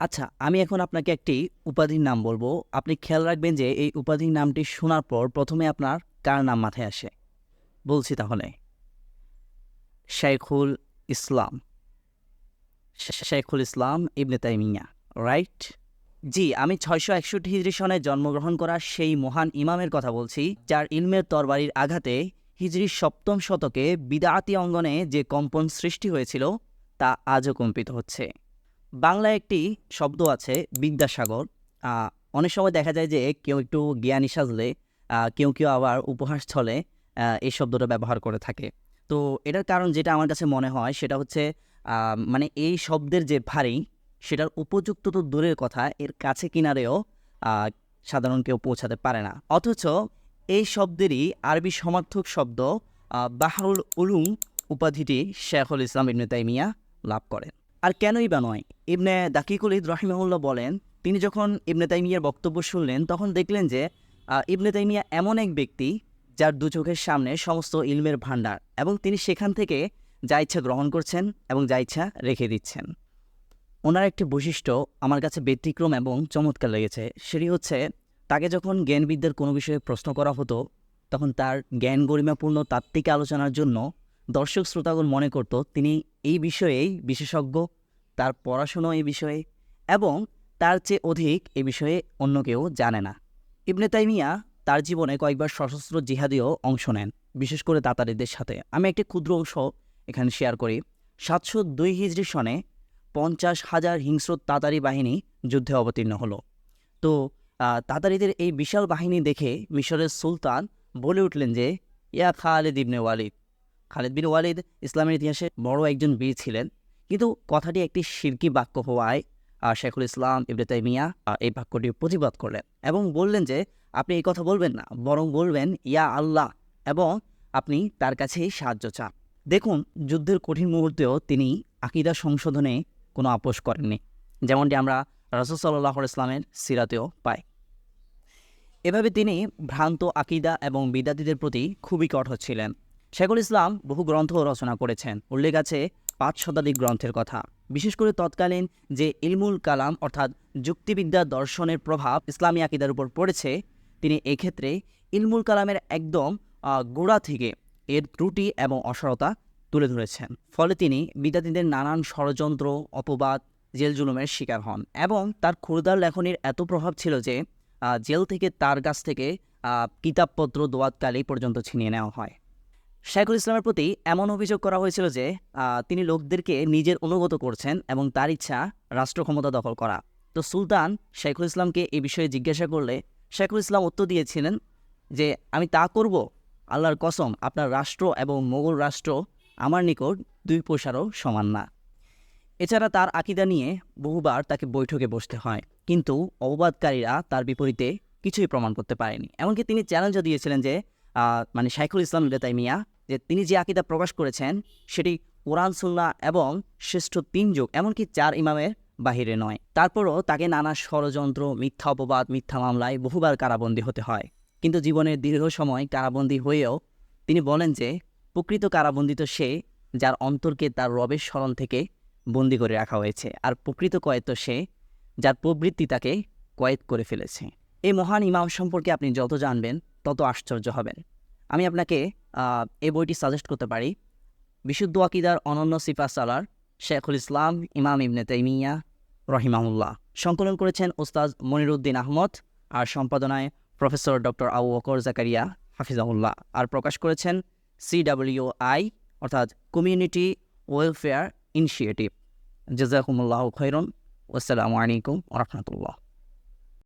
আচ্ছা আমি এখন আপনাকে একটি উপাধির নাম বলব। আপনি খেয়াল রাখবেন যে এই উপাধির নামটি শোনার পর প্রথমে আপনার কার নাম মাথায় আসে? বলছি তাহলে। শেখুল ইসলাম। শেখুল ইসলাম ইবনে তাইমিয়া, রাইট? জি, আমি ছয়শো একষট্টি হিজরি সনে জন্মগ্রহণ করা সেই মহান ইমামের কথা বলছি, যার ইলমের তরবারির আঘাতে হিজরির সপ্তম শতকে বিদাতি অঙ্গনে যে কম্পন সৃষ্টি হয়েছিল, তা আজও কম্পিত হচ্ছে। বাংলায় একটি শব্দ আছে, বিদ্যাসাগর। অনেক সময় দেখা যায় যে কেউ একটু জ্ঞানী সাজলে কেউ কেউ আবার উপহাস ছলে এই শব্দটা ব্যবহার করে থাকে। তো এটার কারণ যেটা আমার কাছে মনে হয়, সেটা হচ্ছে মানে এই শব্দের যে ভারী, সেটার উপযুক্ত তো দূরের কথা, এর কাছে কিনারেও সাধারণ কেউ পৌঁছাতে পারে না। অথচ এই শব্দেরই আরবি সমার্থক শব্দ বাহরুল উলুম উপাধিটি শেখুল ইসলাম ইবনে তাইমিয়া লাভ করেন। আর কেনই বা নয়। ইবনে দাকিকুল ইদ রহিমাহুল্লাহ বলেন, তিনি যখন ইবনে তাইমিয়ার বক্তব্য শুনলেন, তখন দেখলেন যে ইবনে তাইমিয়া এমন এক ব্যক্তি যার দু চোখের সামনে সমস্ত ইলমের ভাণ্ডার এবং তিনি সেখান থেকে যা ইচ্ছা গ্রহণ করছেন এবং যা ইচ্ছা রেখে দিচ্ছেন। ওনার একটি বৈশিষ্ট্য আমার কাছে ব্যতিক্রম এবং চমৎকার লেগেছে। সেটি হচ্ছে, তাকে যখন জ্ঞানবিদ্যার কোনো বিষয়ে প্রশ্ন করা হতো, তখন তার জ্ঞান গরিমাপূর্ণ তাত্ত্বিক আলোচনার জন্য দর্শক শ্রোতাগণ মনে করত, তিনি এই বিষয়েই বিশেষজ্ঞ তার পড়াশুনো এই বিষয়ে এবং তার চেয়ে অধিক এ বিষয়ে অন্য কেউ জানে না। ইবনে তাইমিয়া তার জীবনে কয়েকবার সশস্ত্র জিহাদিও অংশ নেন, বিশেষ করে তাতারিদের সাথে। আমি একটি ক্ষুদ্র অংশ এখানে শেয়ার করি। সাতশো দুই হিজড়ি সনে পঞ্চাশ হাজার হিংস্র তাতারি বাহিনী যুদ্ধে অবতীর্ণ হলো। তো তাতারিদের এই বিশাল বাহিনী দেখে মিশরের সুলতান বলে উঠলেন যে, ইয়া খালেদ ইবনে ওয়ালিদ। খালেদ বিন ওয়ালিদ ইসলামের ইতিহাসে বড় একজন বীর ছিলেন। কিন্তু কথাটি একটি শিরকি বাক্য হওয়ায় শেখুল ইসলাম, ইবনে তাইমিয়া এই বাক্যটি প্রতিবাদ করলেন এবং বললেন যে, আপনি এই কথা বলবেন না, বরং বলবেন, ইয়া আল্লাহ, এবং আপনি তার কাছেই সাহায্য চান। দেখুন, যুদ্ধের কঠিন মুহূর্তেও তিনি আকিদা সংশোধনে কোনো আপোষ করেননি, যেমনটি আমরা রসদ সাল্লাহ ইসলামের সিরাতেও পাই। এভাবে তিনি ভ্রান্ত আকিদা এবং বিদ্যার্থীদের প্রতি খুবই কঠোর ছিলেন। শেখুল ইসলাম বহু গ্রন্থ রচনা করেছেন। উল্লেখ আছে পাঁচ শতাধিক গ্রন্থের কথা। বিশেষ করে তৎকালীন যে ইলমুল কালাম অর্থাৎ যুক্তিবিদ্যা দর্শনের প্রভাব ইসলামী আকিদার উপর পড়েছে, তিনি এক্ষেত্রে ইলমুল কালামের একদম গোড়া থেকে এর ত্রুটি এবং অসারতা তুলে ধরেছেন। ফলে তিনি বিদ্যার্থীদের নানান ষড়যন্ত্র, অপবাদ, জেল জুলুমের শিকার হন এবং তার ক্ষুরদার লেখনির এত প্রভাব ছিল যে জেল থেকে তার কাছ থেকে কিতাবপত্র দোয়াতকালী পর্যন্ত ছিনিয়ে নেওয়া হয়। শেখুল ইসলামের প্রতি এমন অভিযোগ করা হয়েছিল যে তিনি লোকদেরকে নিজের অনুগত করছেন এবং তার ইচ্ছা রাষ্ট্র ক্ষমতা দখল করা। তো সুলতান শেখুল ইসলামকে এই বিষয়ে জিজ্ঞাসা করলে শেখুল ইসলাম উত্তর দিয়েছিলেন যে, আমি তা করব। আল্লাহর কসম, আপনার রাষ্ট্র এবং মোগল রাষ্ট্র আমার নিকট দুই পয়সারও সমান না। এছাড়া তার আকিদা নিয়ে বহুবার তাকে বৈঠকে বসতে হয়। কিন্তু অববাদকারীরা তার বিপরীতে কিছুই প্রমাণ করতে পারেনি। এমনকি তিনি চ্যালেঞ্জও দিয়েছিলেন যে মানে শাইখুল ইসলাম মিয়া যে তিনি যে আকিদা প্রকাশ করেছেন, সেটি কোরআন সুন্না এবং শ্রেষ্ঠ তিন যুগ, এমনকি চার ইমামের বাহিরে নয়। তারপরও তাকে নানা ষড়যন্ত্র, মিথ্যা অপবাদ, মিথ্যা মামলায় বহুবার কারাবন্দী হতে হয়। কিন্তু জীবনের দীর্ঘ সময় কারাবন্দী হয়েও তিনি বলেন যে, প্রকৃত কারাবন্দী তো সে যার অন্তরকে তার রবের স্মরণ থেকে বন্দি করে রাখা হয়েছে, আর প্রকৃত কয়েত সে যার প্রবৃত্তি তাকে কয়েদ করে ফেলেছে। এই মহান ইমাম সম্পর্কে আপনি যত জানবেন তত আশ্চর্য হবেন। আমি আপনাকে এই বইটি সাজেস্ট করতে পারি। বিশুদ্ধ আকিদার অনন্য সিফা সালার শেখুল ইসলাম, ইমাম ইবনে তাইমিয়া রহিমাহুল্লাহ। সংকলন করেছেন ওস্তাজ মনিরুদ্দিন আহমদ আর সম্পাদনায় প্রফেসর ডক্টর আবু বকর জাকারিয়া হাফিজাহুল্লাহ। আর প্রকাশ করেছেন সিডাব্লিউআই অর্থাৎ কমিউনিটি ওয়েলফেয়ার ইনিশিয়েটিভ। জাজাকুমুল্লাহ খৈরন আসসালামু আলাইকুম রহমতুল্লাহ।